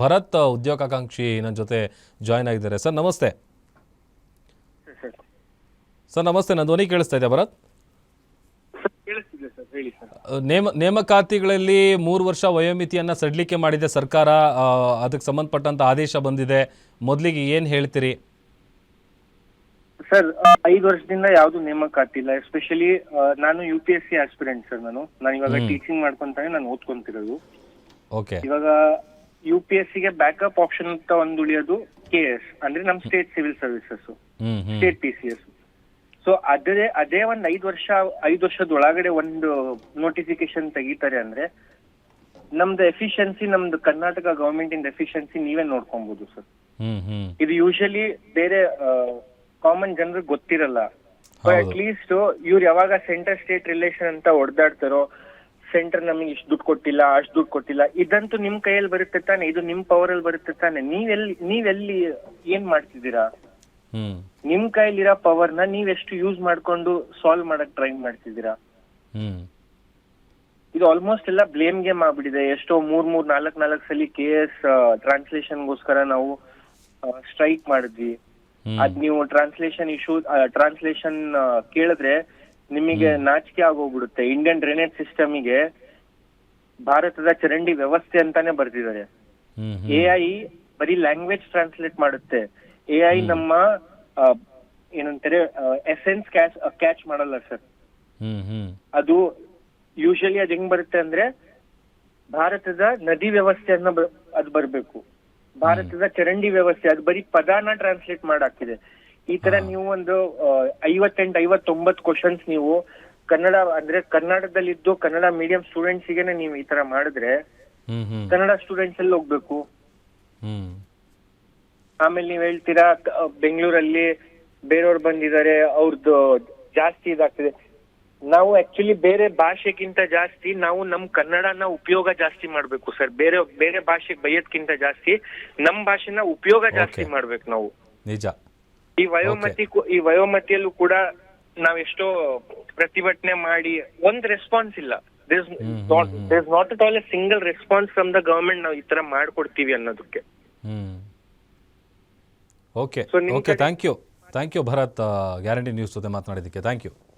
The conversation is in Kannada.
ಭರತ್ ಉದ್ಯೋಗಾಕಾಂಕ್ಷಿ ನನ್ನ ಜೊತೆ ಜಾಯ್ನ್ ಆಗಿದ್ದಾರೆ. ಸರ್ ನಮಸ್ತೆ. ಸರ್ ನಮಸ್ತೆ. ನನ್ನ ಧ್ವನಿ ಕೇಳಿಸ್ತಾ ಇದೆ ಭರತ್? ನೇಮ ನೇಮಕಾತಿಗಳಲ್ಲಿ ಮೂರು ವರ್ಷ ವಯೋಮಿತಿಯನ್ನು ಸಡಿಲಿಕೆ ಮಾಡಿದೆ ಸರ್ಕಾರ. ಅದಕ್ಕೆ ಸಂಬಂಧಪಟ್ಟಂತ ಆದೇಶ ಬಂದಿದೆ. ಮೊದಲಿಗೆ ಏನು ಹೇಳ್ತೀರಿ? ಸರ್ ಐದು ವರ್ಷದಿಂದ ಯಾವ್ದು ನೇಮಕಾತಿ ಇಲ್ಲ. ಎಸ್ಪೆಷಲಿ ನಾನು U P S C aspirant sir ನಾನು. ನಾನು ಇವಾಗ ಟೀಚಿಂಗ್ ಮಾಡ್ಕೊಂತಾನೆ ನಾನು ಓದ್ಕೊಂತಿರೋದು. ಓಕೆ. ಇವಾಗ ಯು ಪಿ ಎಸ್ ಸಿಗೆ ಬ್ಯಾಕಪ್ ಆಪ್ಷನ್ ಅಂತ ಒಂದು ಉಳಿಯೋದು ಕೆ ಎಸ್ ಅಂದ್ರೆ ನಮ್ state civil services state P C S so ಅದೇ ಅದೇ ಒಂದ್ ಐದು ವರ್ಷ ಐದ್ ವರ್ಷದ ಒಳಗಡೆ ಒಂದು ನೋಟಿಫಿಕೇಶನ್ ತೆಗಿತಾರೆ ಅಂದ್ರೆ ನಮ್ದು ಎಫಿಷಿಯನ್ಸಿ ನಮ್ದು ಕರ್ನಾಟಕ ಗವರ್ಮೆಂಟ್ ಇಂದ ಎಫಿಷಿಯನ್ಸಿ ನೀವೇ ನೋಡ್ಕೊಬಹುದು ಸರ್ ಇದು ಯೂಶಲಿ ಬೇರೆ ಕಾಮನ್ ಜನರಿಗೆ ಗೊತ್ತಿರಲ್ಲ. ಅಟ್ ಲೀಸ್ಟ್ ಇವ್ರು ಯಾವಾಗ ಸೆಂಟರ್ ಸ್ಟೇಟ್ ರಿಲೇಷನ್ ಅಂತ ಹೊಡೆದಾಡ್ತಾರೋ ಸೆಂಟರ್ ನಮಗೆ ಇಷ್ಟು ದುಡ್ಡು ಕೊಟ್ಟಿಲ್ಲ ಅಷ್ಟು ದುಡ್ಡು ಕೊಟ್ಟಿಲ್ಲ. ಇದಂತೂ ನಿಮ್ ಕೈಯಲ್ಲಿ ಬರುತ್ತೆ ತಾನೆ ಇದು ನಿಮ್ ಪವರ್ ಅಲ್ಲಿ ಬರುತ್ತೆ ತಾನೆ. ನೀವೆಲ್ಲಿ ನೀವೆಲ್ಲಿ ಏನ್ ಮಾಡ್ತಿದ್ದೀರಾ? ನಿಮ್ ಕೈಲಿರೋ ಪವರ್ನ ಎಷ್ಟು ಯೂಸ್ ಮಾಡ್ಕೊಂಡು ಸಾಲ್ವ್ ಮಾಡಕ್ ಟ್ರೈ ಮಾಡ್ತಿದ್ದೀರಾ? ಇದು ಆಲ್ಮೋಸ್ಟ್ ಎಲ್ಲ ಬ್ಲೇಮ್ ಗೇಮ್ ಆಗ್ಬಿಟ್ಟಿದೆ. ಎಷ್ಟೋ ಮೂರ್ ಮೂರ್ ನಾಲ್ಕ್ ನಾಲ್ಕ್ ಸಲ ಕೆ ಎಸ್ ಟ್ರಾನ್ಸ್ಲೇಷನ್ಗೋಸ್ಕರ ನಾವು ಸ್ಟ್ರೈಕ್ ಮಾಡಿದ್ವಿ. ಅದ್ ನೀವು ಟ್ರಾನ್ಸ್ಲೇಷನ್ ಇಶ್ಯೂ ಟ್ರಾನ್ಸ್ಲೇಷನ್ ಕೇಳಿದ್ರೆ ನಿಮಗೆ ನಾಚಿಕೆ ಆಗೋಗ್ಬಿಡುತ್ತೆ. ಇಂಡಿಯನ್ ಡ್ರೈನೇಜ್ ಸಿಸ್ಟಮಿಗೆ ಭಾರತದ ಚರಂಡಿ ವ್ಯವಸ್ಥೆ ಅಂತಾನೆ ಬರ್ತಿದ್ದಾರೆ ಎಐ ಎ ಐ ಬರೀ ಲ್ಯಾಂಗ್ವೇಜ್ ಟ್ರಾನ್ಸ್ಲೇಟ್ ಮಾಡುತ್ತೆ. ಎ ಐ ನಮ್ಮ ಏನಂತಾರೆ ಎಸೆನ್ಸ್ ಕ್ಯಾಚ್ ಕ್ಯಾಚ್ ಮಾಡಲ್ಲ ಸರ್ ಅದು ಯೂಶಲಿ ಅದ್ ಹೆಂಗ್ ಬರುತ್ತೆ ಅಂದ್ರೆ ಭಾರತದ ನದಿ ವ್ಯವಸ್ಥೆಯನ್ನ ಅದ್ ಬರ್ಬೇಕು. ಭಾರತದ ಚರಂಡಿ ವ್ಯವಸ್ಥೆ ಅದು ಬರೀ ಪದಾನ ಟ್ರಾನ್ಸ್ಲೇಟ್ ಮಾಡಾಕಿದೆ ಈ ತರ ನೀವು ಒಂದು ಐವತ್ತೆಂಟು ಐವತ್ತೊಂಬತ್ತು ಕ್ವಶನ್ಸ್ ನೀವು ಕನ್ನಡ ಅಂದ್ರೆ ಕನ್ನಡದಲ್ಲಿದ್ದು ಕನ್ನಡ ಮೀಡಿಯಂ ಸ್ಟೂಡೆಂಟ್ಸ್ಗೆ ನೀವು ಈ ತರ ಮಾಡಿದ್ರೆ ಕನ್ನಡ ಸ್ಟೂಡೆಂಟ್ಸ್ ಅಲ್ಲಿ ಹೋಗ್ಬೇಕು? ಆಮೇಲೆ ನೀವ್ ಹೇಳ್ತೀರಾ ಬೆಂಗಳೂರಲ್ಲಿ ಬೇರೆಯವ್ರು ಬಂದಿದ್ದಾರೆ ಅವ್ರದ್ದು ಜಾಸ್ತಿ ಇದಾಗ್ತದೆ. ನಾವು ಆಕ್ಚುಲಿ ಬೇರೆ ಭಾಷೆಗಿಂತ ಜಾಸ್ತಿ ನಾವು ನಮ್ ಕನ್ನಡನ ಉಪಯೋಗ ಜಾಸ್ತಿ ಮಾಡ್ಬೇಕು ಸರ್. ಬೇರೆ ಬೇರೆ ಭಾಷೆಗೆ ಬೈಯೋದ್ಕಿಂತ ಜಾಸ್ತಿ ನಮ್ ಭಾಷೆನ ಉಪಯೋಗ ಜಾಸ್ತಿ. ಮಾಡ್ಬೇಕು ನಾವು. ನಿಜ. ಈ ವಯೋಮತಿ ಈ ವಯೋಮತಿಯಲ್ಲೂ ಕೂಡ ನಾವೆಷ್ಟೋ ಪ್ರತಿಭಟನೆ ಮಾಡಿ ಒಂದ್ ರೆಸ್ಪಾನ್ಸ್ ಇಲ್ಲ. There is not at all a single response from the government ನಾವು ಈ ತರ ಮಾಡ್ಕೊಡ್ತೀವಿ ಅನ್ನೋದಕ್ಕೆ. ಹ್ಮ್. Okay okay thank you thank you Bharat guarantee news ಜೊತೆ ಮಾತನಾಡಿದ್ದಕ್ಕೆ. Thank you